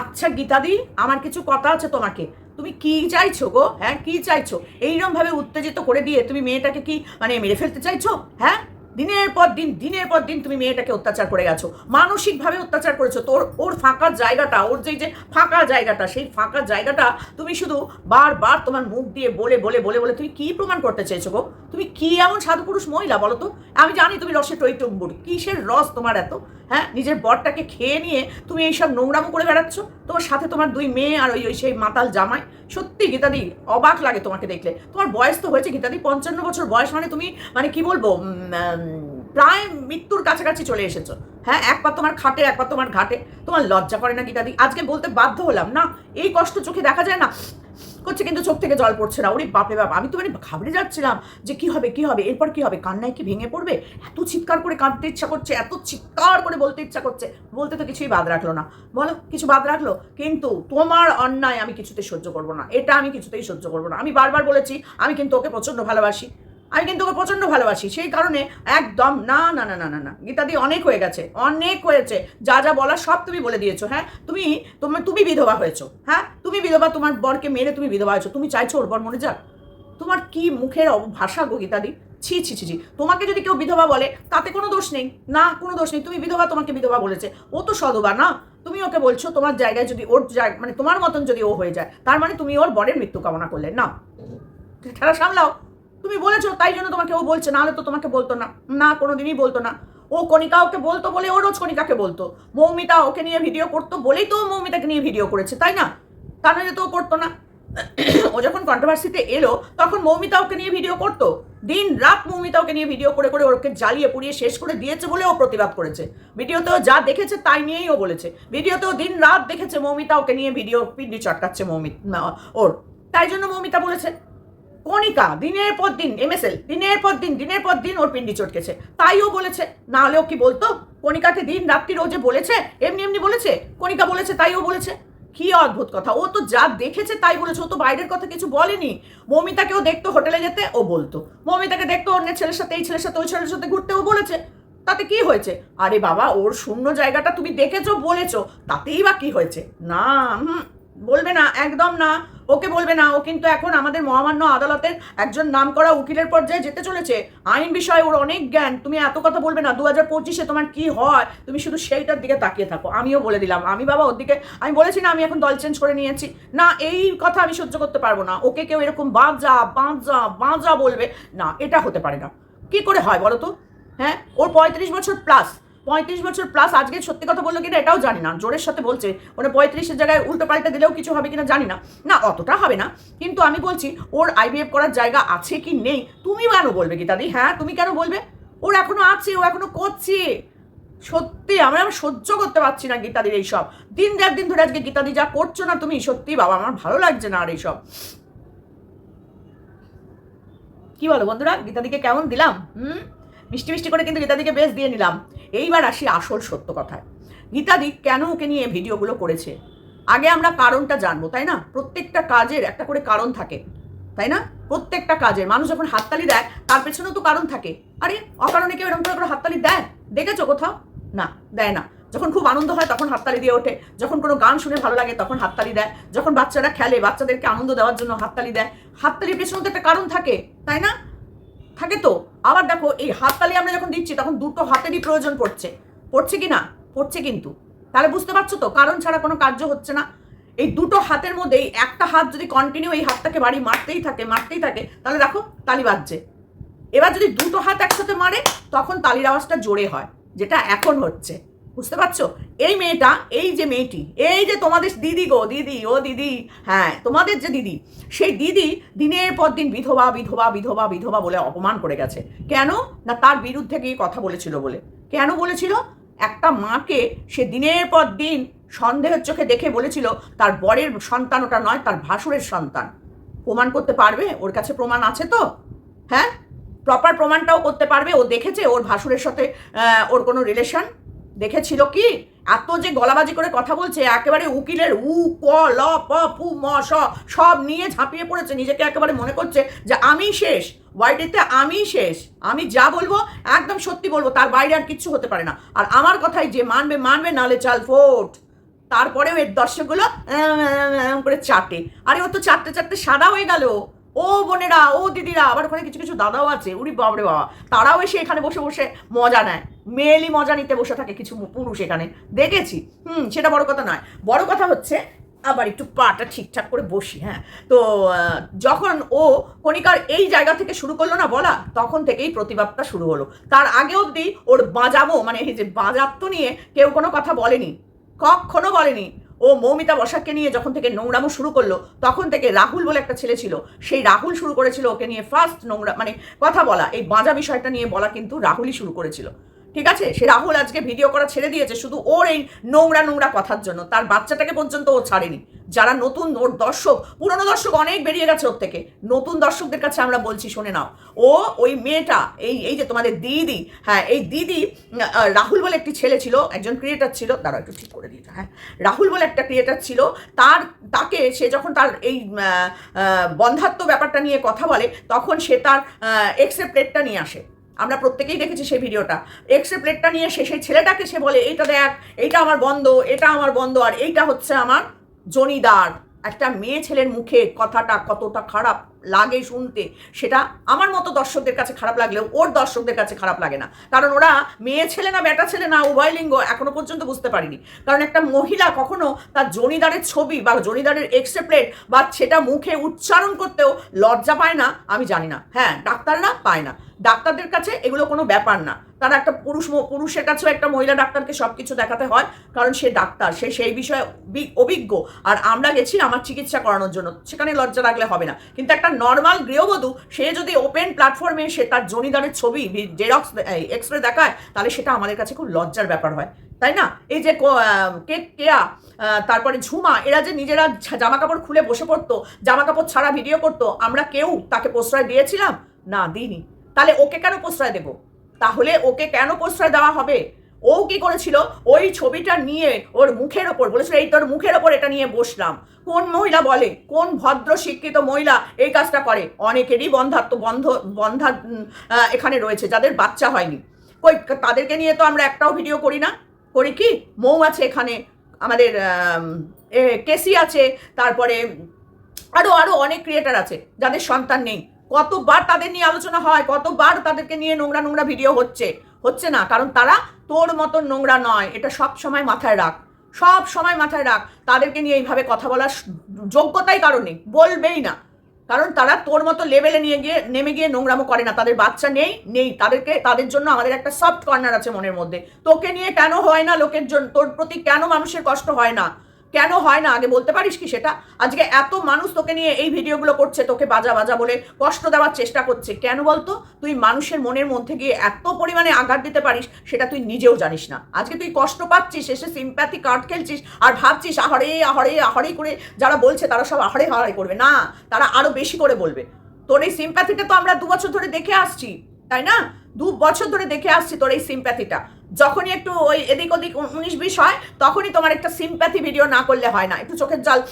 আচ্ছা গীতাদি, আমার কিছু কথা আছে তোমাকে। তুমি কি চাইছো গো? হ্যাঁ কি চাইছো? এইরকম ভাবে উত্তেজিত করে দিয়ে তুমি মেয়েটাকে কি মানে মেরে ফেলতে চাইছো? হ্যাঁ? দিনের পর দিন, দিনের পর দিন তুমি মেয়েটাকে অত্যাচার করে গেছো। মানসিকভাবে অত্যাচার করেছ। তোর, ওর ফাঁকা জায়গাটা, ওর যে যে ফাঁকা জায়গাটা, সেই ফাঁকা জায়গাটা তুমি শুধু বারবার তোমার মুখ দিয়ে বলে বলে বলে বলে তুমি কি প্রমাণ করতে চেয়েছো গো? তুমি কি এমন সাধু পুরুষ মহিলা বলো তো? আমি জানি তুমি রসে টইটুম্বুর। কিসের রস তোমার এত? হ্যাঁ নিজের বরটাকে খেয়ে নিয়ে তুমি এইসব নোংরামো করে বেড়াচ্ছ? তোমার সাথে তোমার দুই মেয়ে আর ওই ওই সেই মাতাল জামাই সত্যি গীতাদি, অবাক লাগে তোমাকে দেখলে। তোমার বয়স তো হয়েছে গীতাদি, পঞ্চান্ন বছর বয়স মানে তুমি মানে কি বলব প্রায় মৃত্যুর কাছাকাছি চলে এসেছ। হ্যাঁ একবার তোমার খাটে, একবার তোমার ঘাটে। তোমার লজ্জা করে না গীতাদি? আজকে বলতে বাধ্য হলাম, না? এই কষ্ট চোখে দেখা যায় না? করছে কিন্তু চোখ থেকে জল পড়ছে না। ওরে বাপে বাপ, আমি তো মানে ঘাবড়ে যাচ্ছিলাম যে কি হবে কি হবে, এরপর কি হবে? কান্নায় কি ভেঙে পড়বে? এত চিৎকার করে কাঁদতে ইচ্ছা করছে, এত চিৎকার করে বলতে ইচ্ছা করছে। বলতে তো কিছুই বাদ রাখল না। বলো, কিছু বাদ রাখল? কিন্তু তোমার অন্যায় আমি কিছুতে সহ্য করব না। এটা আমি কিছুতেই সহ্য করব না। আমি বারবার বলেছি, আমি কিন্তু ওকে প্রচণ্ড ভালোবাসি। আমি কিন্তু ওকে প্রচণ্ড ভালোবাসি। সেই কারণে একদম না না না না না না। গীতাদি অনেক হয়ে গেছে, অনেক হয়েছে। যা যা বলা সব তুমি বলে দিয়েছ হ্যাঁ? তুমি, তোমার, তুমি বিধবা হয়েছো হ্যাঁ? তুমি বিধবা, তোমার বরকে মেরে তুমি বিধবা হয়েছো। তুমি চাইছো ওর বর মনে যাক? তোমার কি মুখের ভাষা গো গীতাদি? ছি ছি ছি ছি। তোমাকে যদি কেউ বিধবা বলে, তাতে কোনো দোষ নেই। না, কোনো দোষ নেই। তুমি বিধবা, তোমাকে বিধবা বলেছে। ও তো সদবা, না? তুমি ওকে বলছো, তোমার জায়গায় যদি ওর মানে তোমার মতন যদি ও হয়ে যায়, তার মানে তুমি ওর বরের মৃত্যু কামনা করলে। না সামলাও। তুমি বলেছ, তাই জন্য তোমাকে ও বলছে, নাহলে তো তোমাকে বলতো না। না, কোনোদিনই বলতো না। ও কণিকা ওকে বলতো বলে ও রোজ কণিকাকে বলতো। মৌমিতা ওকে নিয়ে ভিডিও করতো বলেই তো মৌমিতাকে নিয়ে ভিডিও করেছে, তাই না? তা নইলে তো ও করতো না। ও যখন কন্ট্রোভার্সিতে এলো, তখন মৌমিতা ওকে নিয়ে ভিডিও করতো। দিন রাত মৌমিতা ওকে নিয়ে ভিডিও করে করে ওকে জ্বালিয়ে পুড়িয়ে শেষ করে দিয়েছে বলে ও প্রতিবাদ করেছে। ভিডিওতেও যা দেখেছে তাই নিয়েই ও বলেছে। ভিডিওতেও দিন রাত দেখেছে মৌমিতা ওকে নিয়ে ভিডিও পিন্ডি চটকাচ্ছে মৌমিতা ওর। তাই জন্য মৌমিতা বলেছে। কণিকা, দিনের পর দিন এমএসএল দিনের পর দিন, দিনের পর দিন ওর পিন্ডি চটকেছে। তাই ও বলেছে না হলেও কি বলতো? কণিকাকে দিন রাত্রি রোজে বলেছে, এমনি এমনি বলেছে, কণিকা বলেছে তাই ও বলেছে। কি অদ্ভুত কথা, ও তো যা দেখেছে তাই বলেছে, ও তো বাইরের কথা কিছু বলেনি। মমিতাকেও দেখতো হোটেলে যেতে, ও বলতো। মমিতাকে দেখতো অন্য ছেলের সাথে, এই ছেলের সাথে, ওই ছেলের সাথে ঘুরতে, ও বলেছে। তাতে কি হয়েছে? আরে বাবা, ওর শূন্য জায়গাটা তুমি দেখেছ, বলেছ, তাতেই বা কি হয়েছে? না, হুম, বলবে না, একদম না। ওকে বলবে না, ও কিন্তু এখন আমাদের মহামান্য আদালতের একজন নামকরা উকিলের পর্যায়ে যেতে চলেছে। আইন বিষয়ে ওর অনেক জ্ঞান, তুমি এত কথা বলবে না দু হাজার পঁচিশে তোমার কি হয়? তুমি শুধু সেইটার দিকে তাকিয়ে থাকো, আমিও বলে দিলাম। আমি বাবা, ওর দিকে, আমি বলেছি না, আমি এখন দল চেঞ্জ করে নিয়েছি। না, এই কথা আমি সহ্য করতে পারব না। ওকে কেউ এরকম বাজা বাজা বাজা বলবে, না, এটা হতে পারে না। কি করে হয় বলো তো? হ্যাঁ ওর পঁয়ত্রিশ বছর প্লাস পঁয়ত্রিশ বছর প্লাস আজকে সত্যি কথা বলল কিনা এটাও জানি না। জোরের সাথে বলছে। ওরা পঁয়ত্রিশের জায়গায় উল্টো পাল্টে দিলেও কিছু হবে কিনা জানি না। না, অতটা হবে না। কিন্তু আমি বলছি, ওর আইভিএফ করার জায়গা আছে কি নেই? তুমি কেন বলবে গীতাদি? হ্যাঁ তুমি কেন বলবে? ওর এখনও আছে, ও এখনও করছে। সত্যি, আমরা আমি সহ্য করতে পারছি না গীতাদির এইসব। দিন দেড় দিন ধরে আজকে গীতাদি যা করছ না তুমি, সত্যি বাবা, আমার ভালো লাগছে না আর এইসব। কি বলো বন্ধুরা, গীতাদিকে কেমন দিলাম? হুম? মিষ্টি মিষ্টি করে কিন্তু গীতাদিকে বেশ দিয়ে নিলাম। এইবার আসি আসল সত্য কথায়। গীতাদি কেন ওকে নিয়ে ভিডিওগুলো করেছে? আগে আমরা কারণটা জানব, তাই না? প্রত্যেকটা কাজের একটা করে কারণ থাকে, তাই না? প্রত্যেকটা কাজের মানুষ যখন হাততালি দেয়, তার পেছনেও তো কারণ থাকে। আরে, অকারণে কেউ এরকম করে হাততালি দেয়? দেখেছ কোথাও? না, দেয় না। যখন খুব আনন্দ হয়, তখন হাততালি দিয়ে ওঠে। যখন কোনো গান শুনে ভালো লাগে, তখন হাততালি দেয়। যখন বাচ্চারা খেলে, বাচ্চাদেরকে আনন্দ দেওয়ার জন্য হাততালি দেয়। হাততালির পেছনে তো একটা কারণ থাকে, তাই না? থাকে তো? আবার দেখো, এই হাততালি আমরা যখন দিচ্ছি, তখন দুটো হাতেরই প্রয়োজন পড়ছে। পড়ছে কি না? পড়ছে কিন্তু। তাহলে বুঝতে পারছ তো? কারণ ছাড়া কোনো কার্য হচ্ছে না। এই দুটো হাতের মধ্যে এই একটা হাত যদি কন্টিনিউ এই হাতটাকে বাড়ি মারতেই থাকে মারতেই থাকে, তাহলে দেখো তালি বাজছে। এবার যদি দুটো হাত একসাথে মারে, তখন তালির আওয়াজটা জোরে হয়, যেটা এখন হচ্ছে। বুঝতে পারছ? এই মেয়েটা, এই যে মেয়েটি, এই যে তোমাদের দিদি গো, দিদি, ও দিদি হ্যাঁ তোমাদের যে দিদি, সেই দিদি দিনের পর দিন বিধবা বিধবা বিধবা বিধবা বলে অপমান করে গেছে। কেন? না তার বিরুদ্ধে গিয়ে কথা বলেছিল বলে। কেন বলেছিল? একটা মাকে সে দিনের পর দিন সন্দেহের চোখে দেখে বলেছিল, তার বরের সন্তান ওটা নয়, তার ভাসুরের সন্তান। প্রমাণ করতে পারবে? ওর কাছে প্রমাণ আছে তো? হ্যাঁ? প্রপার প্রমাণটাও করতে পারবে? ও দেখেছে ওর ভাসুরের সাথে ওর কোনো রিলেশন দেখেছিল কি? এত যে গলাবাজি করে কথা বলছে, একেবারে উকিলের উ, ক, ল, প পু ম, স, সব নিয়ে ঝাঁপিয়ে পড়েছে, নিজেকে একেবারে মনে করছে যে আমি শেষ ওয়াইডিতে আমি শেষ, আমি যা বলব একদম সত্যি বলব, তার বাইরে আর কিচ্ছু হতে পারে না। আর আমার কথাই যে মানবে মানবে নালে চাল ফোট। তারপরেও এর দর্শকগুলো করে চাটে। আরে ও তো চারটে চারটে সাদা হয়ে গেল। ও বোনেরা, ও দিদিরা, আবার ওখানে কিছু কিছু দাদাও আছে। উরি বাবরে বাবা, তারাও এসে এখানে বসে বসে মজা নেয়। মেয়েলি মজা নিতে বসে থাকে কিছু পুরুষ এখানে। দেখেছি? হুম, সেটা বড় কথা নয়। বড় কথা হচ্ছে, আবার একটু পাটা ঠিকঠাক করে বসি হ্যাঁ। তো যখন ও কণিকার এই জায়গা থেকে শুরু করল না বলা, তখন থেকেই প্রতিবাদটা শুরু হলো। তার আগে অবধি ওর বাজাবো মানে এই যে বাজাত্ব নিয়ে কেউ কোনো কথা বলেনি। কখনো বলেনি। ও মৌমিতা বসাককে নিয়ে যখন থেকে নোংরামো শুরু করল, তখন থেকে রাহুল বলে একটা ছেলে ছিল। সেই রাহুল শুরু করেছিল ওকে নিয়ে ফার্স্ট নোংরা মানে কথা বলা। এই বাজা বিষয়টা নিয়ে বলা কিন্তু রাহুলই শুরু করেছিল। ঠিক আছে? সে রাহুল আজকে ভিডিও করা ছেড়ে দিয়েছে, শুধু ওর এই নোংরা নোংরা কথার জন্য। তার বাচ্চাটাকে পর্যন্ত ও ছাড়েনি। যারা নতুন ওর দর্শক, পুরনো দর্শক অনেক বেরিয়ে গেছে ওর থেকে। নতুন দর্শকদের কাছে আমরা বলছি, শুনে নাও। ও ওই মেয়েটা, এই এই যে তোমাদের দিদি হ্যাঁ এই দিদি রাহুল বলে একটি ছেলে ছিল, একজন ক্রিয়েটার ছিল, দাঁড়াও একটু ঠিক করে দিতে হ্যাঁ। রাহুল বলে একটা ক্রিয়েটার ছিল, তার, তাকে সে যখন তার এই বন্ধাত্ম ব্যাপারটা নিয়ে কথা বলে, তখন সে তার এক্সরে প্লেটটা নিয়ে আসে। আমরা প্রত্যেকেই দেখেছি সেই ভিডিওটা। এক্সরে প্লেটটা নিয়ে সে সেই ছেলেটাকে সে বলে, এইটা দেখ, এইটা আমার বন্ধ, এটা আমার বন্ধ, আর এইটা হচ্ছে আমার জনিদার একটা মেয়ে ছেলের মুখে কথাটা কতটা খারাপ লাগে শুনতে, সেটা আমার মতো দর্শকদের কাছে খারাপ লাগলেও ওর দর্শকদের কাছে খারাপ লাগে না। কারণ ওরা মেয়ে ছেলে না, বেটা ছেলে না, উভয় লিঙ্গ এখনও পর্যন্ত বুঝতে পারিনি। কারণ একটা মহিলা কখনো তার জনিদারের ছবি বা জনিদারের এক্সরে প্লেট বা সেটা মুখে উচ্চারণ করতেও লজ্জা পায় না, আমি জানি না। হ্যাঁ ডাক্তাররা পায় না। ডাক্তারদের কাছে এগুলো কোনো ব্যাপার না। তারা একটা পুরুষ পুরুষের কাছেও একটা মহিলা ডাক্তারকে সব কিছু দেখাতে হয়, কারণ সে ডাক্তার, সে সেই বিষয়ে অভি- অভিজ্ঞ। আর আমরা গেছি আমার চিকিৎসা করানোর জন্য, সেখানে লজ্জা রাখলে হবে না। কিন্তু একটা নর্মাল গৃহবধূ, সে যদি ওপেন প্ল্যাটফর্মে সে তার জনিদারের ছবি জেরক্স এক্স রে দেখায়, তাহলে সেটা আমাদের কাছে খুব লজ্জার ব্যাপার হয়। তাই না? এই যে কে কেয়া তারপরে ঝুমা, এরা যে নিজেরা জামা কাপড় খুলে বসে পড়তো জামা কাপড় ছাড়া ভিডিও করতো, আমরা কেউ তাকে প্রশ্রয় দিয়েছিলাম? না, দিইনি। তাহলে ওকে কেন প্রশ্রয় দেবো? তাহলে ওকে কেন প্রশ্রয় দেওয়া হবে? ও কি করেছিল? ওই ছবিটা নিয়ে ওর মুখের ওপর বলেছিল, এই তোর মুখের ওপর এটা নিয়ে বসলাম। কোন মহিলা বলে? কোন ভদ্র শিক্ষিত মহিলা এই কাজটা করে? অনেকেরই বন্ধাত্ম বন্ধ, বন্ধা এখানে রয়েছে, যাদের বাচ্চা হয়নি। কই, তাদেরকে নিয়ে তো আমরা একটাও ভিডিও করি না? করি কি? মৌ আছে এখানে, আমাদের কেসি আছে, তারপরে আরও আরও অনেক ক্রিয়েটার আছে, যাদের সন্তান নেই। কতবার তাদের নিয়ে আলোচনা হয়, কতবার তাদেরকে নিয়ে নোংরা নোংরা ভিডিও হচ্ছে হচ্ছে না। কারণ তারা তোর মতন নোংরা নয়। এটা সব সময় মাথায় রাখ। সব সময় মাথায় রাখ। তাদেরকে নিয়ে এইভাবে কথা বলার যোগ্যতাই কারণে বলবেই না। কারণ তারা তোর মতো লেভেলে নিয়ে গিয়ে, নেমে গিয়ে নোংরামো করে না। তাদের বাচ্চা নেই নেই। তাদেরকে, তাদের জন্য আমাদের একটা সফট কর্নার আছে মনের মধ্যে। তোকে নিয়ে কেন হয় না লোকের জন্য তোর প্রতি কেন মানুষের কষ্ট হয় না? কেন হয় না? আগে বলতে পারিস কি সেটা? আজকে এত মানুষ তোকে নিয়ে এই ভিডিওগুলো করছে, তোকে বাজা বাজা বলে কষ্ট দেওয়ার চেষ্টা করছে। কেন বলতো? তুই মানুষের মনের মধ্যে গিয়ে এত পরিমাণে আঘাত দিতে পারিস, সেটা তুই নিজেও জানিস না। আজকে তুই কষ্ট পাচ্ছিস, এসে সিম্প্যাথি কার্ড খেলছিস আর ভাবছিস, আহারে আহারে আহারে করে যারা বলছে তারা সব আহারে আহারে করবে। না, তারা আরও বেশি করে বলবে। তোর এই সিম্প্যাথিটা তো আমরা দু বছর ধরে দেখে আসছি, তাই না? দু বছর ধরে দেখে আসছি তোর এই সিম্প্যাথিটা যখনই একটু ওই এদিক ওদিক উন- উনিশ বিশ হয়, তখনই তোমার একটা সিম্প্যাথি ভিডিও না করলে হয় না। একটু চোখের জল,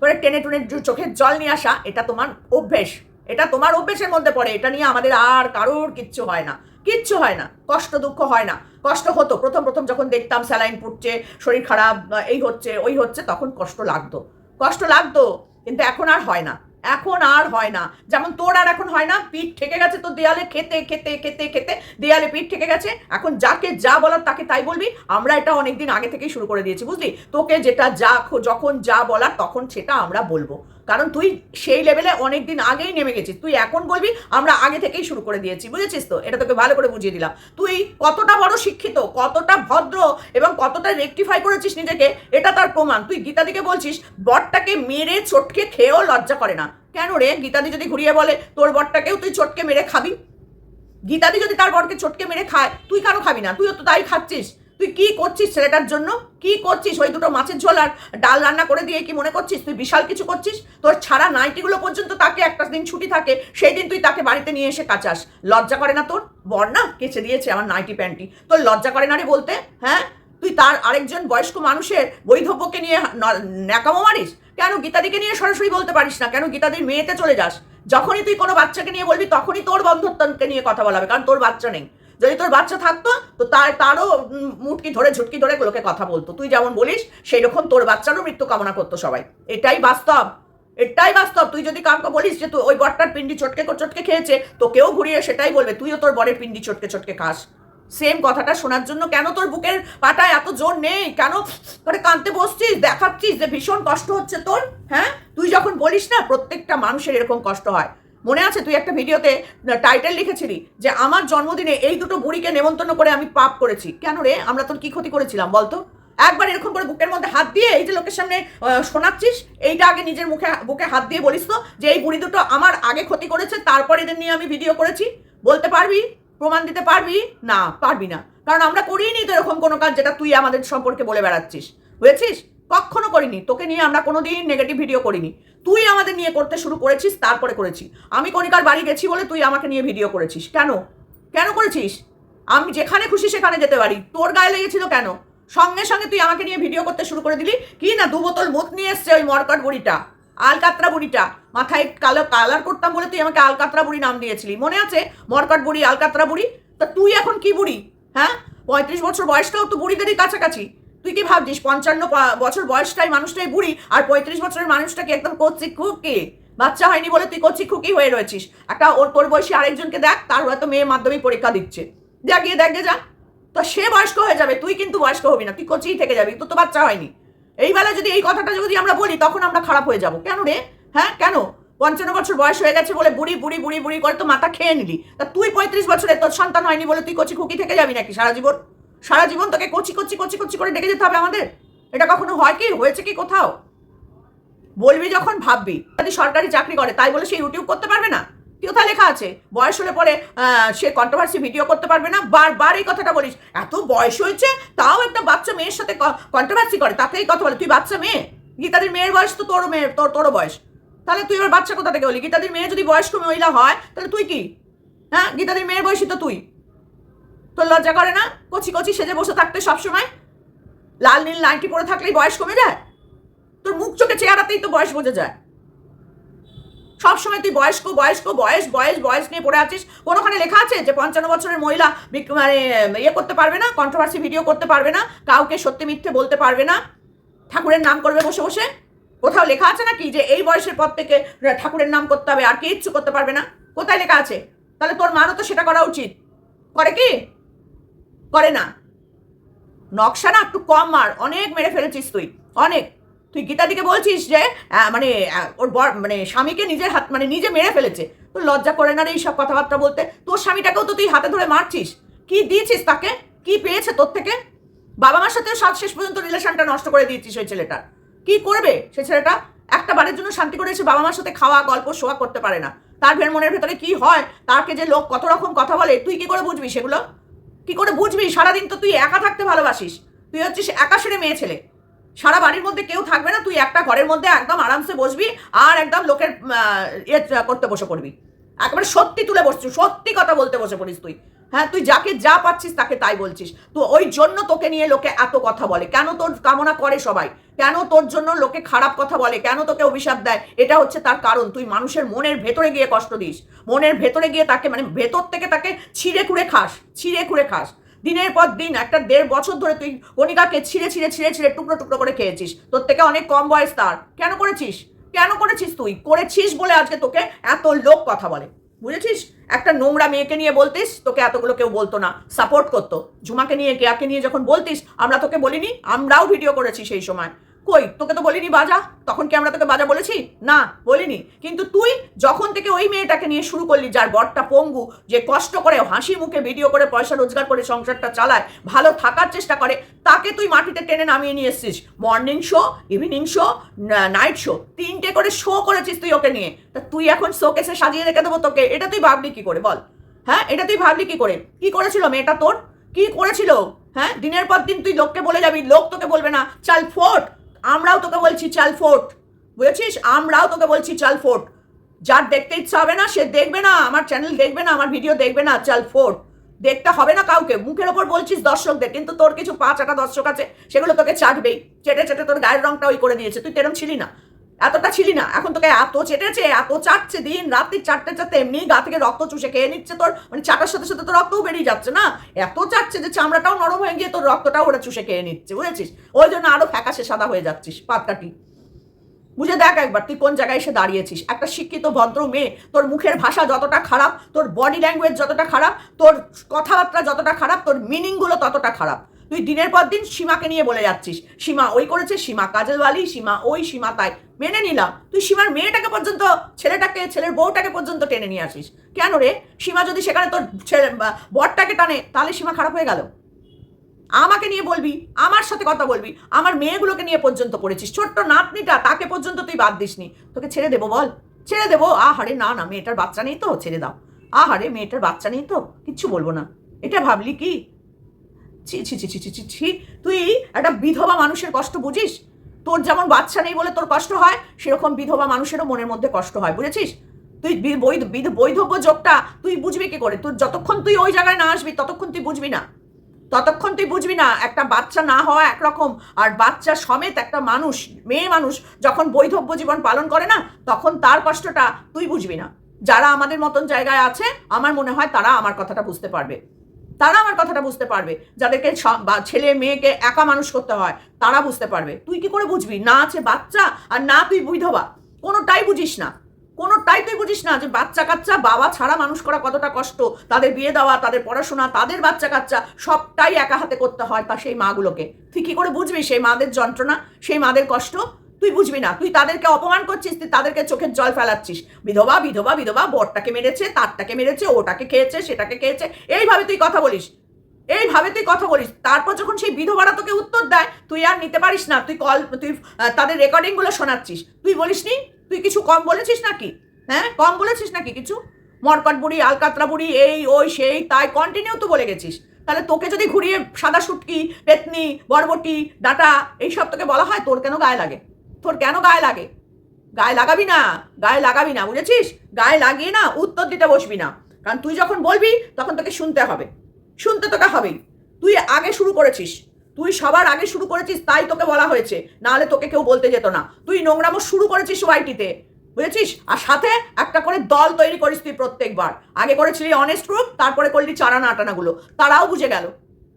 করে টেনে টুনে চোখের জল নিয়ে আসা, এটা তোমার অভ্যেস। এটা তোমার অভ্যেসের মধ্যে পড়ে। এটা নিয়ে আমাদের আর কারোর কিচ্ছু হয় না। কিচ্ছু হয় না। কষ্ট, দুঃখ হয় না। কষ্ট হতো। প্রথম প্রথম যখন দেখতাম স্যালাইন ফুটছে, শরীর খারাপ এই হচ্ছে, ওই হচ্ছে, তখন কষ্ট লাগতো। কষ্ট লাগতো, কিন্তু এখন আর হয় না। এখন আর হয় না। যেমন তোর আর এখন হয় না, পিঠ ঠেকে গেছে তোর দেয়ালে, খেতে খেতে খেতে খেতে, দেয়ালে পিঠ ঠেকে গেছে। এখন যাকে যা বলার তাকে তাই বলবি। আমরা এটা অনেকদিন আগে থেকেই শুরু করে দিয়েছি, বুঝলি? তোকে যেটা যা, যখন যা বলার তখন সেটা আমরা বলব। কারণ তুই সেই লেভেলে অনেকদিন আগেই নেমে গেছিস। তুই এখন বলবি, আমরা আগে থেকেই শুরু করে দিয়েছি, বুঝেছিস তো? এটা তোকে ভালো করে বুঝিয়ে দিলাম। তুই কতটা বড় শিক্ষিত, কতটা ভদ্র এবং কতটা রেকটিফাই করেছিস নিজেকে, এটা তার প্রমাণ। তুই গীতাদিকে বলছিস, বরটাকে মেরে চটকে খেয়েও লজ্জা করে না। কেন রে? গীতাদি যদি ঘুরিয়ে বলে, তোর বরটাকেও তুই চটকে মেরে খাবি? গীতাদি যদি তার বরকে চটকে মেরে খায়, তুই কেন খাবি না? তুইও তো তাই খাচ্ছিস। তুই কি করছিস ছেলেটার জন্য? কি করছিস ওই দুটো মাছের ঝোল আর ডাল রান্না করে দিয়ে কি মনে করছিস? তুই বিশাল কিছু করছিস? তোর ছাড়া নাইটিগুলো পর্যন্ত তাকে একটা দিন ছুটি থাকে, সেই দিন তুই তাকে বাড়িতে নিয়ে এসে কাচাস। লজ্জা করে না তোর? বর না কেচে দিয়েছে আমার নাইটি প্যান্টি তোর লজ্জা করে না রে বলতে? হ্যাঁ? তুই তার আরেকজন বয়স্ক মানুষের বৈধব্যকে নিয়ে ন্যাকামো মারিস? কেন গীতাদিকে নিয়ে সরাসরি বলতে পারিস না? কেন গীতাদির মেয়েতে চলে যাস? যখনই তুই কোনো বাচ্চাকে নিয়ে বলবি, তখনই তোর বন্ধুত্বকে নিয়ে কথা বলাবে কারণ তোর বাচ্চা নেই। যদি তোর বাচ্চা থাকতো, তো তার, তারও মুটকি ধরে, ঝুটকি ধরে লোকে কথা বলতো। তুই যেমন বলিস সেই রকম তোর বাচ্চারও মৃত্যু কামনা করতো সবাই। এটাই বাস্তব। এটাই বাস্তব। তুই যদি কাউকে বলিস যে তুই ওই বরটার পিন্ডি চটকে চটকে খেয়েছে তোকেও ঘুরিয়ে সেটাই বলবে, তুইও তোর বরের পিন্ডি চটকে চটকে খাস। সেম কথাটা শোনার জন্য কেন তোর বুকের পাটায় এত জোর নেই? কেন করে কাঁদতে বসছিস, দেখাচ্ছিস যে ভীষণ কষ্ট হচ্ছে তোর হ্যাঁ? তুই যখন বলিস না, প্রত্যেকটা মানুষের এরকম কষ্ট হয়। মনে আছে? তুই একটা ভিডিওতে টাইটেল লিখেছিলি যে, আমার জন্মদিনে এই দুটো বুড়িকে নেমন্তন্ন করে আমি পাপ করেছি। কেন রে? আমরা তোর কি ক্ষতি করেছিলাম বলতো? একবার এরকম করে বুকের মধ্যে হাত দিয়ে, এই যে লোকের সামনে শোনাচ্ছিস, এইটা আগে নিজের মুখে, বুকে হাত দিয়ে বলিস তো, যে এই বুড়ি দুটো আমার আগে ক্ষতি করেছে তারপর এদের নিয়ে আমি ভিডিও করেছি। বলতে পারবি? প্রমাণ দিতে পারবি? না পারবি না। কারণ আমরা করিনি তো এরকম কোনো কাজ যেটা তুই আমাদের সম্পর্কে বলে বেড়াচ্ছিস। বুঝেছিস? কখনো করিনি। তোকে নিয়ে আমরা কোনোদিন নেগেটিভ ভিডিও করিনি। তুই আমাদের নিয়ে করতে শুরু করেছিস, তারপরে করেছি। আমি কণিকার বাড়ি গেছি বলে তুই আমাকে নিয়ে ভিডিও করেছিস। কেন? কেন করেছিস? আমি যেখানে খুশি সেখানে যেতে পারি। তোর গায়ে লেগেছিল কেন? সঙ্গে সঙ্গে তুই আমাকে নিয়ে ভিডিও করতে শুরু করে দিলি। কি না, দু বোতল মুখ নিয়ে এসছে ওই মরকট বুড়িটা, আলকাতরা বুড়িটা। মাথায় কালো কালার করতাম বলে তুই আমাকে আলকাতরা বুড়ি নাম দিয়েছিলি। মনে আছে? মরকট বুড়ি, আলকাতরা বুড়ি? তা তুই এখন কি বুড়ি? হ্যাঁ? পঁয়ত্রিশ বছর বয়সটাও তো বুড়িদেরই কাছাকাছি। তুই কি ভাবছিস? পঞ্চান্ন বছর বয়সটাই মানুষটাই বুড়ি আর পঁয়ত্রিশ বছরের মানুষটাকে একদম কচি খুকি? বাচ্চা হয়নি বলে তুই কচি খুকি হয়ে রয়েছিস। একটা ওর তোর বয়সী আরেকজনকে দেখ, তার হয়তো মেয়ে মাধ্যমিক পরীক্ষা দিচ্ছে। যা গিয়ে দেখ, যা। তো সে বয়স্ক হয়ে যাবে, তুই কিন্তু বয়স্ক হবি না, তুই কচিই থেকে যাবি, তোর তো বাচ্চা হয়নি। এই বেলা যদি এই কথাটা যদি আমরা বলি, তখন আমরা খারাপ হয়ে যাব। কেন রে? হ্যাঁ কেন? পঞ্চান্ন বছর বয়স হয়ে গেছে বলে বুড়ি বুড়ি বুড়ি বুড়ি করে তো মাথা খেয়ে নিলি। তা তুই পঁয়ত্রিশ বছরে তোর সন্তান হয়নি বলে তুই কচি খুকি থেকে যাবি নাকি সারা জীবন? সারা জীবন তোকে কচি কচি কচি কচি করে ডেকে যেতে হবে আমাদের? এটা কখনো হয় কি? হয়েছে কি কোথাও? বলবি যখন, ভাববি। যদি সরকারি চাকরি করে, তাই বলে সে ইউটিউব করতে পারবে না? কোথায় লেখা আছে? বয়স হলে পরে সে কন্ট্রোভার্সি ভিডিও করতে পারবে না? বারবার এই কথাটা বলিস। এত বয়স হয়েছে, তাও একটা বাচ্চা মেয়ের সাথে কন্ট্রোভার্সি করে তাতে এই কথা বলে। তুই বাচ্চা মেয়ে? গীতাদির মেয়ের বয়স তো তোর মেয়ের তোর, তোরও বয়স। তাহলে তুই এবার বাচ্চা কোথা থেকে বলি গীতাদির মেয়ে যদি বয়স্ক মহিলা হয়, তাহলে তুই কি? হ্যাঁ? গীতাদির মেয়ের বয়সী তো তুই। তোর লজ্জা করে না? কচি কচি সেজে বসে থাকতে সবসময়? লাল নীল নাইটি পরে থাকলেই বয়স কমে যায়? তোর মুখ চোখে চেহারাতেই তো বয়স বোঝা যায়। সবসময় তুই বয়স্ক বয়স্ক, বয়স বয়স বয়স নিয়ে পড়ে আছিস। কোনোখানে লেখা আছে যে পঞ্চান্ন বছরের মহিলা মানে ইয়ে করতে পারবে না কন্ট্রোভার্সি ভিডিও করতে পারবে না, কাউকে সত্যি মিথ্যে বলতে পারবে না? ঠাকুরের নাম করবে বসে বসে? কোথাও লেখা আছে নাকি যে এই বয়সের পর থেকে ঠাকুরের নাম করতে হবে আর কিচ্ছু করতে পারবে না? কোথায় লেখা আছে? তাহলে তোর মারও তো সেটা করা উচিত। করে কি? করে না। নকশা না, একটু কম মার, অনেক মেরে ফেলেছিস তুই, অনেক। তুই গীতাদিকে বলছিস যে মানে ওর বর মানে স্বামীকে নিজের হাত মানে নিজে মেরে ফেলেছে। তোর লজ্জা করে না রে এইসব কথাবার্তা বলতে? তোর স্বামীটাকেও তো তুই হাতে ধরে মারছিস। কি দিয়েছিস তাকে? কি পেয়েছে তোর থেকে? বাবা মার সাথেও সব শেষ পর্যন্ত রিলেশনটা নষ্ট করে দিয়েছিস ওই ছেলেটা। কি করবে সে ছেলেটা? একটা বারের জন্য শান্তি করে এসে বাবা মার সাথে খাওয়া, গল্প, শোয়া করতে পারে না। তার ভের মনের ভেতরে কি হয়? তাকে যে লোক কত রকম কথা বলে, তুই কি করে বুঝবি সেগুলো? কি করে বুঝবি? সারাদিন তো তুই একা থাকতে ভালোবাসিস। তুই হচ্ছিস একা সেরে মেয়ে ছেলে। সারা বাড়ির মধ্যে কেউ থাকবে না, তুই একটা ঘরের মধ্যে একদম আরামসে বসবি আর একদম লোকের ইয়ে করতে বসে পড়বি। একেবারে সত্যি তুলে বসছিস, সত্যি কথা বলতে বসে পড়িস তুই। হ্যাঁ তুই যাকে যা পাচ্ছিস তাকে তাই বলছিস। তো ওই জন্য তোকে নিয়ে লোকে এত কথা বলে। কেন তোর কামনা করে সবাই? কেন তোর জন্য লোকে খারাপ কথা বলে? কেন তোকে অভিশাপ দেয়? এটা হচ্ছে তার কারণ। তুই মানুষের মনের ভেতরে গিয়ে কষ্ট দিস। মনের ভেতরে গিয়ে তাকে মানে ভেতর থেকে তাকে ছিঁড়ে খুঁড়ে খাস, ছিঁড়ে খুঁড়ে খাস। দিনের পর দিন, একটা দেড় বছর ধরে তুই কণিকাকে ছিঁড়ে ছিঁড়ে ছিঁড়ে ছিঁড়ে টুকরো টুকরো করে খেয়েছিস। তোর থেকে অনেক কম বয়স তার। কেন করেছিস? কেন করেছিস তুই? করেছিস বলে আজকে তোকে এত লোক কথা বলে। বুঝেছিস? একটা নোংরা মেয়েকে নিয়ে বলতিস, তোকে এতগুলো কেউ বলতো না। সাপোর্ট করতো। ঝুমাকে নিয়ে কেয়াকে নিয়ে যখন বলতিস, আমরা তোকে বলিনি, আমরাও ভিডিও করেছি সেই সময়। কই? তোকে তো বলিনি বাজা? তখন কি আমরা তোকে বাজা বলেছি? না, বলিনি। কিন্তু তুই যখন থেকে ওই মেয়েটাকে নিয়ে শুরু করলি, যার বরটা পঙ্গু, যে কষ্ট করে হাসি মুখে ভিডিও করে পয়সা রোজগার করে সংসারটা চালায়, ভালো থাকার চেষ্টা করে, তাকে তুই মাটিতে টেনে নামিয়ে নিয়ে এসছিস। Morning show evening show night show তিনটে করে শো করেছিস তুই ওকে নিয়ে। তা তুই এখন শোকেসে সাজিয়ে রেখে দেবো তোকে। এটা তুই ভাবলি কি করে? বল। হ্যাঁ এটা তুই ভাবলি কি করে? কি করেছিল মেয়েটা তোর? কি করেছিল? হ্যাঁ দিনের পর দিন তুই লোককে বলে যাবি, লোক তোকে বলবে না। চাল ফোট। আমরাও তোকে বলছি চাল ফোট। বুঝেছিস? আমরাও তোকে বলছি চাল ফোট। যার দেখতে ইচ্ছা হবে না, সে দেখবে না, আমার চ্যানেল দেখবে না, আমার ভিডিও দেখবে না, চাল ফোট। দেখতে হবে না কাউকে, মুখের ওপর বলছিস দর্শকদের, কিন্তু তোর কিছু পাঁচ আটা দর্শক আছে, সেগুলো তোকে চাটবেই। চেটে চেটে তোর গায়ের রংটা ওই করে নিয়েছে তুই তেরম ছিলি না। এতটা ছিলি না। এখন তোকে এত চেটেছে, এত চাটছে দিন রাত্রি চারটে চারটে এমনি গা থেকে রক্ত চুষে খেয়ে নিচ্ছে তোর। মানে চাটার সাথে সাথে তো রক্তও বেরিয়ে যাচ্ছে না। এত চাটছে যে চামড়াটাও নরম হয়ে গিয়ে তোর রক্তটাও ওরা চুষে খেয়ে নিচ্ছে, বুঝেছিস? ওই জন্য আরও ফ্যাকাশে সাদা হয়ে যাচ্ছিস, পাতকাটি। বুঝে দেখ একবার তুই কোন জায়গায় এসে দাঁড়িয়েছিস। একটা শিক্ষিত, ভদ্র মেয়ে, তোর মুখের ভাষা যতটা খারাপ, তোর বডি ল্যাঙ্গুয়েজ যতটা খারাপ, তোর কথাবার্তা যতটা খারাপ, তোর মিনিংগুলো ততটা খারাপ। তুই দিনের পর দিন সীমাকে নিয়ে বলে যাচ্ছিস। সীমা ওই করেছে, সীমা কাজলওয়ালি সীমা ওই, সীমা তাই। মেনে নিলাম। তুই সীমার মেয়েটাকে পর্যন্ত, ছেলেটাকে, ছেলের বউটাকে পর্যন্ত টেনে নিয়ে আসিস। কেন রে? সীমা যদি সেখানে তোর ছেলে বরটাকে টানে, তাহলে সীমা খারাপ হয়ে গেল। আমাকে নিয়ে বলবি, আমার সাথে কথা বলবি, আমার মেয়েগুলোকে নিয়ে পর্যন্ত করেছিস ছোট্ট নাতনিটা, তাকে পর্যন্ত তুই বাদ দিসনি। তোকে ছেড়ে দেবো বল? ছেড়ে দেবো? আহারে, না না, মেয়েটার বাচ্চা নেই তো, ছেড়ে দাও। আহারে, মেয়েটার বাচ্চা নেই তো, কিচ্ছু বলব না। এটা ভাবলি কি? ছি ছি ছি ছি ছি ছি তুই একটা বিধবা মানুষের কষ্ট বুঝিস? তোর যেমন বাচ্চা নেই বলে তোর কষ্ট হয়, সেরকম বিধবা মানুষেরও মনের মধ্যে কষ্ট হয়, বুঝেছিস? তুই বৈধ বৈধব্য যোগটা তুই বুঝবি কি করে? তুই যতক্ষণ তুই ওই জায়গায় না আসবি, ততক্ষণ তুই বুঝবি না। ততক্ষণ তুই বুঝবি না, একটা বাচ্চা না হওয়া একরকম আর বাচ্চা সমেত একটা মানুষ, মেয়ে মানুষ যখন বৈধব্য জীবন পালন করে না, তখন তার কষ্টটা তুই বুঝবি না। যারা আমাদের মতন জায়গায় আছে, আমার মনে হয় তারা আমার কথাটা বুঝতে পারবে। তারা আমার কথাটা বুঝতে পারবে। যাদেরকে ছেলে মেয়েকে একা মানুষ করতে হয়, তারা বুঝতে পারবে। তুই কি করে বুঝবি? না আছে বাচ্চা আর না তুই বিধবা। কোনোটাই বুঝিস না। কোনোটাই তুই বুঝিস না যে বাচ্চা কাচ্চা বাবা ছাড়া মানুষ করা কতটা কষ্ট। তাদের বিয়ে দেওয়া, তাদের পড়াশোনা, তাদের বাচ্চা কাচ্চা সবটাই একা হাতে করতে হয় তা সেই মাগুলোকে। তুই কি করে বুঝবি সেই মাদের যন্ত্রণা, সেই মাদের কষ্ট? তুই বুঝবি না, তুই তাদেরকে অপমান করছিস, তুই তাদেরকে চোখের জল ফেলাচ্ছিস। বিধবা বিধবা বিধবা, বরটাকে মেরেছে, তারটাকে মেরেছে, ওটাকে খেয়েছে, সেটাকে খেয়েছে, এইভাবে তুই কথা বলিস। এইভাবে তুই কথা বলিস। তারপর যখন সেই বিধবারা তোকে উত্তর দেয়, তুই আর নিতে পারিস না, তুই কল, তুই তাদের রেকর্ডিংগুলো শোনাচ্ছিস। তুই বলিসনি? তুই কিছু কম বলেছিস নাকি? হ্যাঁ? কম বলেছিস নাকি কিছু? মরকট বুড়ি, আলকাতরা বুড়ি, এই, ওই, সেই, তাই কন্টিনিউ তো বলে গেছিস। তাহলে তোকে যদি ঘুরিয়ে সাদা সুটকি, পেতনি, বরবটি, ডাটা, এইসব তোকে বলা হয়? তোর কেন গায়ে লাগে? তোর কেন গায়ে লাগে? গায়ে লাগাবি না, গায়ে লাগাবি না, বুঝেছিস? গায়ে লাগিয়ে না উত্তর দিতে বসবি না। কারণ তুই যখন বলবি, তখন তোকে শুনতে হবে। শুনতে তোকে হবেই। তুই আগে শুরু করেছিস। তুই সবার আগে শুরু করেছিস, তাই তোকে বলা হয়েছে। নাহলে তোকে কেউ বলতে যেত না। তুই নোংরামো শুরু করেছিস ওয়াইটিতে বুঝেছিস? আর সাথে একটা করে দল তৈরি করিস তুই প্রত্যেকবার। আগে করেছিলি অনেস্ট গ্রুপ তারপরে করলি চারানা আটানাগুলো। তারাও বুঝে গেল।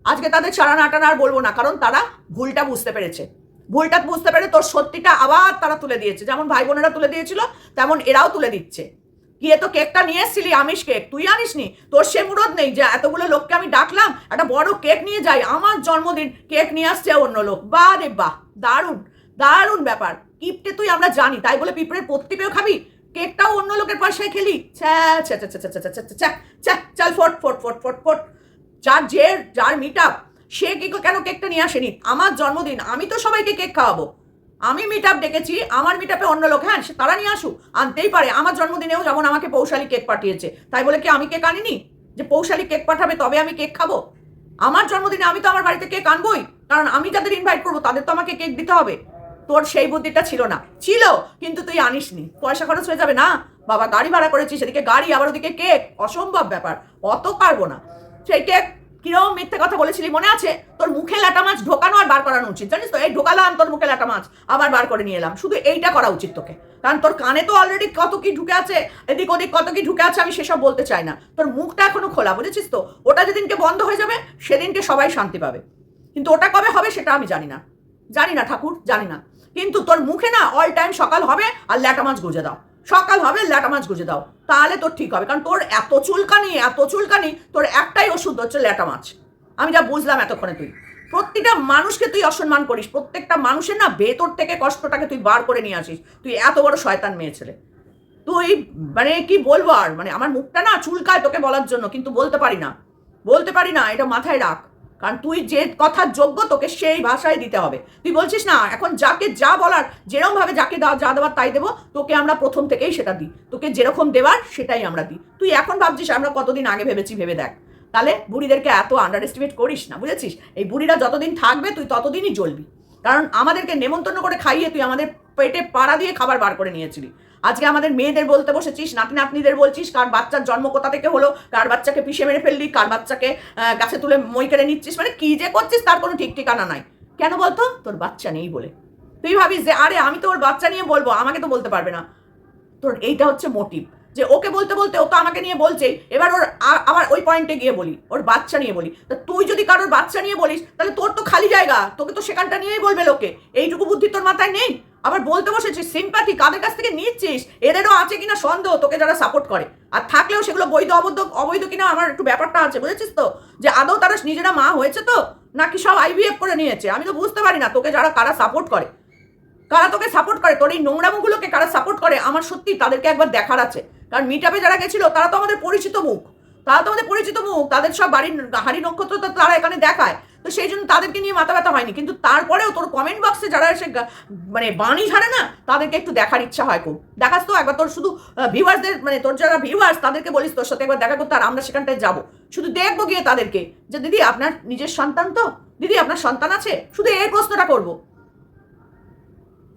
আজকে তাদের চারানা আটানা আর বলব না, কারণ তারা ভুলটা বুঝতে পেরেছে। ভুলটা বুঝতে পেরে তোর সত্যিটা আবার তারা তুলে দিয়েছে যেমন ভাই বোনেরা তুলে দিয়েছিল তেমন এরাও তুলে দিচ্ছে গিয়ে তো কেকটা নিয়ে এসেছিলি আমিষ কেক তুই আনিস নি তোর সে মুরদ নেই যে এতগুলো লোককে আমি ডাকলাম একটা বড় কেক নিয়ে যাই আমার জন্মদিন কেক নিয়ে আসছে অন্য লোক বাহ রে বাহ দারুণ দারুণ ব্যাপার কিপটে তুই আমরা জানি তাই বলে পিঁপড়ের পত্তি পেয়েও খাবি কেকটাও অন্য লোকের পয়সায় খেলি চল ফট ফট ফট ফট ফট যার যে যার মিট আপ সে কি কেন কেকটা নিয়ে আসেনি? আমার জন্মদিন, আমি তো সবাইকে কেক খাওয়াবো। আমি মিট আপ ডেকেছি, আমার মিট আপে অন্য লোক হ্যাঁ তারা নিয়ে আসুক আনতেই পারে। আমার জন্মদিনেও যেমন আমাকে পৌশালী কেক পাঠিয়েছে, তাই বলে কি আমি কেক আনিনি? যে পৌশালী কেক পাঠাবে, তবে আমি কেক খাব? আমার জন্মদিনে আমি তো আমার বাড়িতে কেক আনবই, কারণ আমি যাদের ইনভাইট করব, তাদের তো আমাকে কেক দিতে হবে। তোর সেই বুদ্ধিটা ছিল না। ছিল, কিন্তু তুই আনিসনি। পয়সা খরচ হয়ে যাবে না। বাবা, গাড়ি ভাড়া করেছিস এদিকে গাড়ি, আবার ওদিকে কেক। অসম্ভব ব্যাপার। অত পারব না। সেই কেক কীরকম মিথ্যে কথা বলেছিলি মনে আছে? তোর মুখে লাটা মাছ ঢোকানো আর বার করানো উচিত, জানিস তো? এই ঢোকালাম, তোর মুখে লাটা মাছ, আবার বার করে নিয়ে এলাম। শুধু এইটা করা উচিত তোকে। কারণ তোর কানে তো অলরেডি কত কি ঢুকে আছে, এদিক ওদিক কত কি ঢুকে আছে, আমি সেসব বলতে চাই না। তোর মুখটা এখনও খোলা, বুঝেছিস তো? ওটা যেদিনকে বন্ধ হয়ে যাবে, সেদিনকে সবাই শান্তি পাবে। কিন্তু ওটা কবে হবে সেটা আমি জানি না। জানি না, ঠাকুর, জানি না। কিন্তু তোর মুখে না অল টাইম সকাল হবে আর ল্যাটা মাছ গুজে দাও। সকাল হবে, ল্যাটা মাছ গুজে দাও। তাহলে তোর ঠিক হবে, কারণ তোর এত চুলকানি এত চুলকানি, তোর একটাই ওষুধ হচ্ছে ল্যাটা মাছ। আমি যা বুঝলাম এতক্ষণে তুই। প্রত্যেকটা মানুষকে তুই অসম্মান করিস, প্রত্যেকটা মানুষের না ভেতর থেকে কষ্টটাকে তুই বার করে নিয়ে আসিস। তুই এত বড় শয়তান মেয়ে ছেলে। তুই মানে কি বলব আর? মানে আমার মুখটা না চুলকায় তোকে বলার জন্য, কিন্তু বলতে পারি না। বলতে পারি না, এটা মাথায় রাখ। কারণ তুই যে কথার যোগ্য তোকে সেই ভাষায় দিতে হবে। তুই বলছিস না, এখন যাকে যা বলার যেরকম ভাবে যাকে যা দেওয়ার তাই দেবো, তোকে আমরা প্রথম থেকেই সেটা দিই। তোকে যেরকম দেওয়ার সেটাই আমরা দিই। তুই এখন ভাবছিস আমরা কতদিন আগে ভেবেছি ভেবে দেখ। তাহলে বুড়িদেরকে এত আন্ডার এস্টিমেট করিস না, বুঝেছিস? এই বুড়িরা যতদিন থাকবে তুই ততদিনই জ্বলবি। কারণ আমাদেরকে নেমন্তন্ন করে খাইয়ে তুই আমাদের পেটে পাড়া দিয়ে খাবার বার করে নিয়েছিলি। আজকে আমাদের মেয়েদের বলতে বসেছিস, নাতি নাতনিদের বলছিস, কার বাচ্চার জন্ম কোথা থেকে হলো, কার বাচ্চাকে পিষে মেরে ফেললি, কার বাচ্চাকে গাছে তুলে মই কেড়ে নিচ্ছিস মানে কী যে করছিস তার কোনো ঠিক ঠিকানা নাই। কেন বলতো? তোর বাচ্চা নেই বলে। তুই ভাবিস যে, আরে আমি তো ওর বাচ্চা নিয়ে বলব, আমাকে তো বলতে পারবে না। তোর এইটা হচ্ছে মোটিভ যে ওকে বলতে বলতে ও তো আমাকে নিয়ে বলছে, এবার ওর আবার ওই পয়েন্টে গিয়ে বলি, ওর বাচ্চা নিয়ে বলি। তা তুই যদি কারোর বাচ্চা নিয়ে বলিস, তাহলে তোর তো খালি জায়গা, তোকে তো সেখানটা নিয়েই বলবে লোকে। এইটুকু বুদ্ধি তোর মাথায় নেই? আবার বলতে বসেছিস সিম্পাথি কাদের কাছ থেকে নিচ্ছিস? এদেরও আছে কিনা সন্দেহ তোকে যারা সাপোর্ট করে? আর থাকলেও সেগুলো বৈধ, অবৈধ অবৈধ কিনা আমার একটু ব্যাপারটা আছে, বুঝেছিস তো? যে আদৌ তারা নিজেরা মা হয়েছে তো? নাকি সব আইভিএফ করে নিয়েছে? আমি তো বুঝতে পারি না তোকে যারা, কারা সাপোর্ট করে। কারা তোকে সাপোর্ট করে? তোর এই নোংরামুগুলোকে কারা সাপোর্ট করে? আমার সত্যি তাদেরকে একবার দেখার আছে। কারণ মিটাপে যারা গেছিল, তারা তো আমাদের পরিচিত মুখ। তারা তো আমাদের পরিচিত মুখ। তাদের সব বাড়ির হাড়ি নক্ষত্র তো তারা এখানে দেখায়। তো সেই জন্য তাদেরকে নিয়ে মাথা ব্যথা হয়নি। কিন্তু তারপরেও তোর কমেন্ট বক্সে যারা এসে মানে বাণী ঝাড়ে না, তাদেরকে একটু দেখার ইচ্ছা হয় খুব। দেখাস তো, একবার তোর শুধু ভিউয়ার্সদের মানে তোর যারা ভিউয়ার্স তাদেরকে বলিস তোর সাথে একবার দেখা করতে, আর আমরা সেখানটায় যাব। শুধু দেখব গিয়ে তাদেরকে যে, দিদি, আপনার নিজের সন্তান তো? দিদি, আপনার সন্তান আছে? শুধু এই প্রশ্নটা করব।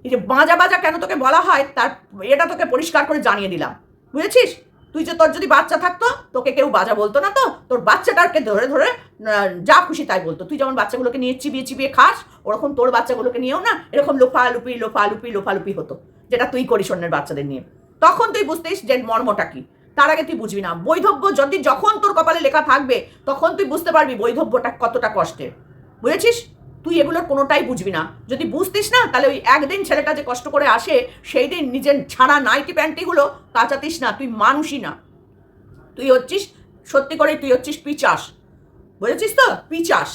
এই যে বাজা বাজা কেন তোকে বলা হয়, তার, এটা তোকে পরিষ্কার করে জানিয়ে দিলাম। বুঝেছিস? তুই যে তোর যদি বাচ্চা থাকতো, তোকে কেউ বাজা বলতো না তো? তোর বাচ্চাটাকে ধরে ধরে যা খুশি তাই বলতো। তুই যেমন বাচ্চাগুলোকে নিয়ে চিবিয়ে চিবিয়ে খাস, ওরকম তোর বাচ্চাগুলোকে নিয়েও না, এরকম লোফালুপি লোফালুপি লোফালুপি হতো, যেটা তুই করিস অন্যের বাচ্চাদের নিয়ে। তখন তুই বুঝতিস যে মর্মটা কি। তার আগে তুই বুঝবি না। বৈধব্য যদি যখন তোর কপালে লেখা থাকবে, তখন তুই বুঝতে পারবি বৈধব্যটা কতটা কষ্টের। বুঝেছিস? তুই এগুলোর কোনোটাই বুঝবি না। যদি বুঝতিস না, তাহলে ওই একদিন ছেলেটা যে কষ্ট করে আসে, সেই দিন নিজের ছাড়া নাইটি প্যান্টিগুলো কাচাতিস না, তুই মানুষই না। তুই হচ্ছিস, সত্যি করে তুই হচ্ছিস পিচাস। বুঝেছিস তো? পিচাস।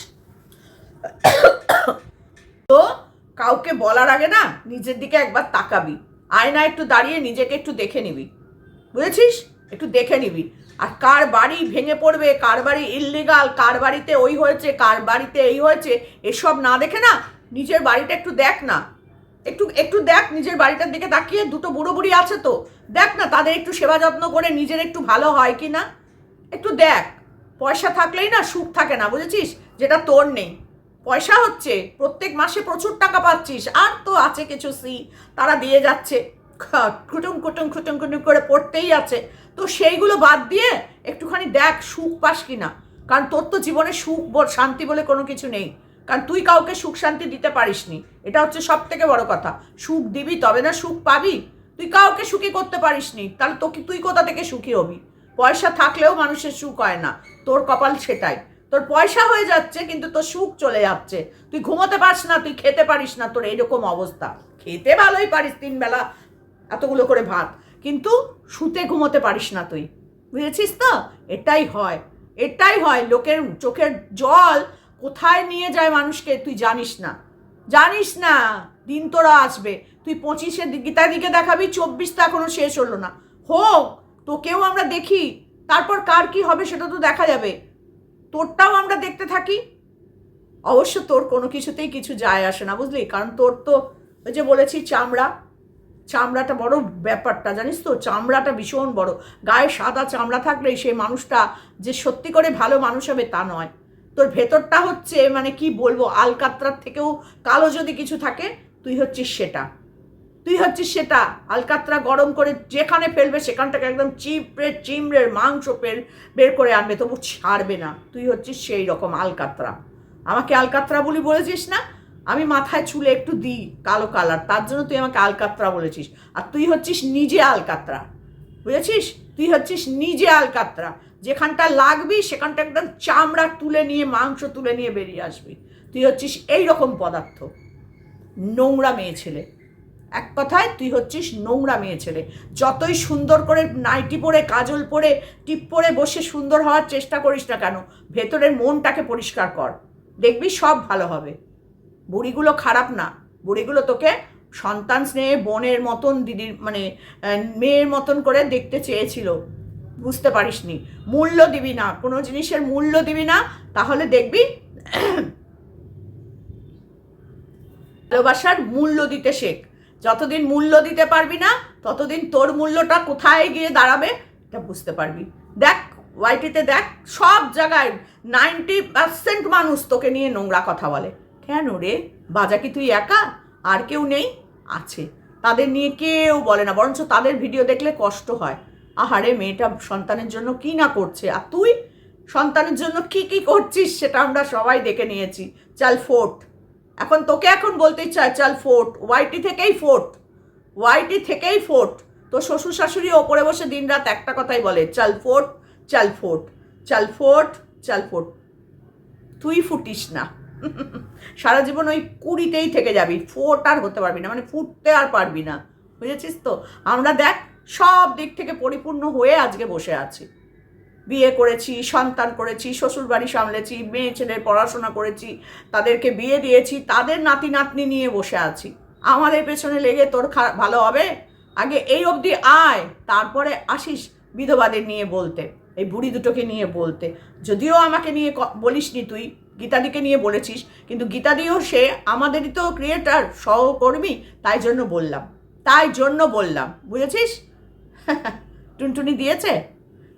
তো কাউকে বলার আগে না, নিজের দিকে একবার তাকাবি। আয়না একটু দাঁড়িয়ে নিজেকে একটু দেখে নিবি। বুঝেছিস? একটু দেখে নিবি। আর কার বাড়ি ভেঙে পড়বে, কার বাড়ি ইললিগাল কার বাড়িতে ওই হয়েছে, কার বাড়িতে এই হয়েছে, এসব না দেখে না নিজের বাড়িটা একটু দেখ না। একটু একটু দেখ নিজের বাড়িটার দিকে তাকিয়ে, দুটো বুড়ো বুড়ি আছে তো। দেখ না তাদের একটু সেবা যত্ন করে নিজের একটু ভালো হয় কি না। একটু দেখ, পয়সা থাকলেই না সুখ থাকে না, বুঝেছিস? যেটা তোর নেই। পয়সা হচ্ছে, প্রত্যেক মাসে প্রচুর টাকা পাচ্ছিস, আর তো আছে কিছু সি, তারা দিয়ে যাচ্ছে। খুটুম খুটুম খুটুম খুটুম করে পড়তেই আছে। তো সেইগুলো বাদ দিয়ে একটুখানি দেখ সুখ পাস কিনা। কারণ তোর তো জীবনে সুখ শান্তি বলে কোনো কিছু নেই। কারণ তুই কাউকে সুখ শান্তি দিতে পারিসনি। এটা হচ্ছে সব থেকে বড় কথা। সুখ দিবি, তবে না সুখ পাবি। তুই কাউকে সুখী করতে পারিসনি। তাহলে তোকে তুই কোথা থেকে সুখী হবি? পয়সা থাকলেও মানুষের সুখ হয় না। তোর কপাল সেটাই। তোর পয়সা হয়ে যাচ্ছে, কিন্তু তোর সুখ চলে যাচ্ছে। তুই ঘুমোতে পারিস না, তুই খেতে পারিস না। তোর এরকম অবস্থা। খেতে ভালোই পারিস তিন বেলা এতগুলো করে ভাত। কিন্তু শুতে ঘুমোতে পারিস না তুই। বুঝেছিস তো? এটাই হয়। এটাই হয় লোকের চোখের জল কোথায় নিয়ে যায় মানুষকে তুই জানিস না। জানিস না, দিন তোরা আসবে। তুই পঁচিশে গীতার দিকে দেখাবি চব্বিশ তো এখনও শেষ হলো না। হোক, তোকেও আমরা দেখি। তারপর কার কি হবে সেটা তো দেখা যাবে। তোরটাও আমরা দেখতে থাকি। অবশ্য তোর কোনো কিছুতেই কিছু যায় আসে না, বুঝলি? কারণ তোর তো ওই যে বলেছি চামড়া। চামড়াটা বড় ব্যাপারটা, জানিস তো? চামড়াটা ভীষণ বড়। গায়ে সাদা চামড়া থাকলে সেই মানুষটা যে সত্যি করে ভালো মানুষ হবে তা নয়। তোর ভেতরটা হচ্ছে মানে কি বলব, আলকাত্রার থেকেও কালো যদি কিছু থাকে, তুই হচ্ছিস সেটা। তুই হচ্ছিস সেটা। আলকাত্রা গরম করে যেখানে ফেলবে, সেখানটাকে একদম চিপড়ে, চিমড়ের মাংস পের, বের করে আনবে, তবু ছাড়বে না। তুই হচ্ছিস সেই রকম আলকাত্রা। আমাকে আলকাত্রা বলি বলেছিস না? আমি মাথায় চুলে একটু দিই কালো কালার, তার জন্য তুই আমাকে আলকাত্রা বলেছিস। আর তুই হচ্ছিস নিজে আলকাত্রা, বুঝেছিস? তুই হচ্ছিস নিজে আলকাত্রা, যেখানটা লাগবি সেখানটা একদম চামড়া তুলে নিয়ে, মাংস তুলে নিয়ে বেরিয়ে আসবি। তুই হচ্ছিস এই রকম পদার্থ। নোংরা মেয়ে ছেলে। এক কথায় তুই হচ্ছিস নোংরা মেয়ে ছেলে। যতই সুন্দর করে নাইটি পরে, কাজল পরে, টিপ পরে বসে সুন্দর হওয়ার চেষ্টা করিস না কেন, ভেতরের মনটাকে পরিষ্কার কর। দেখবি সব ভালো হবে। বুড়িগুলো খারাপ না। বুড়িগুলো তোকে সন্তান স্নেহে বোনের মতন দিদির মানে মেয়ের মতন করে দেখতে চেয়েছিল। বুঝতে পারিসনি। মূল্য দিবি না। কোনো জিনিসের মূল্য দিবি না। তাহলে দেখবি ভালোবাসার মূল্য দিতে শেখ। যতদিন মূল্য দিতে পারবি না, ততদিন তোর মূল্যটা কোথায় গিয়ে দাঁড়াবে, এটা বুঝতে পারবি। দেখ, ওয়াইটিতে দেখ, সব জায়গায় নাইনটি পার্সেন্ট মানুষ তোকে নিয়ে নোংরা কথা বলে। কেন রে? বাজা কি তুই একা? আর কেউ নেই? আছে। তাদের নিয়ে কেউ বলে না, বরঞ্চ তাদের ভিডিও দেখলে কষ্ট হয়। আহারে, মেয়েটা সন্তানের জন্য কি না করছে? আর তুই সন্তানের জন্য কি কি করছিস সেটা আমরা সবাই দেখে নিয়েছি। চাল ফোর্ট। এখন তোকে এখন বলতেই চায় চাল ফোর্ট। ওয়াইটি থেকেই ফোর্ট। ওয়াইটি থেকেই ফোর্ট। তো শ্বশুর শাশুড়ি ওপরে বসে দিনরাত একটা কথাই বলে, চাল ফোর্ট চাল ফোর্ট চাল ফোর্ট চাল ফোর্ট। তুই ফুটিস না। সারা জীবন ওই কুড়িতেই থেকে যাবি, ফোট আর হতে পারবি না মানে ফুটতে আর পারবি না, বুঝেছিস তো? আমরা দেখ, সব দিক থেকে পরিপূর্ণ হয়ে আজকে বসে আছি। বিয়ে করেছি, সন্তান করেছি শ্বশুর বাড়ি সামলেছি, মেয়ে ছেলের পড়াশোনা করেছি, তাদেরকে বিয়ে দিয়েছি, তাদের নাতি নাতনি নিয়ে বসে আছি। আমাদের পেছনে লেগে তোর ভালো হবে? আগে এই অবধি আয়, তারপরে আসিস বিধবাদের নিয়ে বলতে, এই বুড়ি দুটোকে নিয়ে বলতে। যদিও আমাকে নিয়ে বলিসনি তুই গীতাদিকে নিয়ে বলেছিস, কিন্তু গীতাদিও সে আমাদেরই তো ক্রিয়েটার সহকর্মী, তাই জন্য বললাম। তাই জন্য বললাম, বুঝেছিস? টুনটুনি দিয়েছে?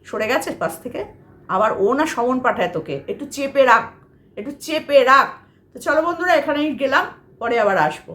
সরে গেছে পাশ থেকে? আবার ও না সমন পাঠায় তোকে। একটু চেপে রাখ, একটু চেপে রাখ। তো চলো বন্ধুরা, এখানেই গেলাম, পরে আবার আসব।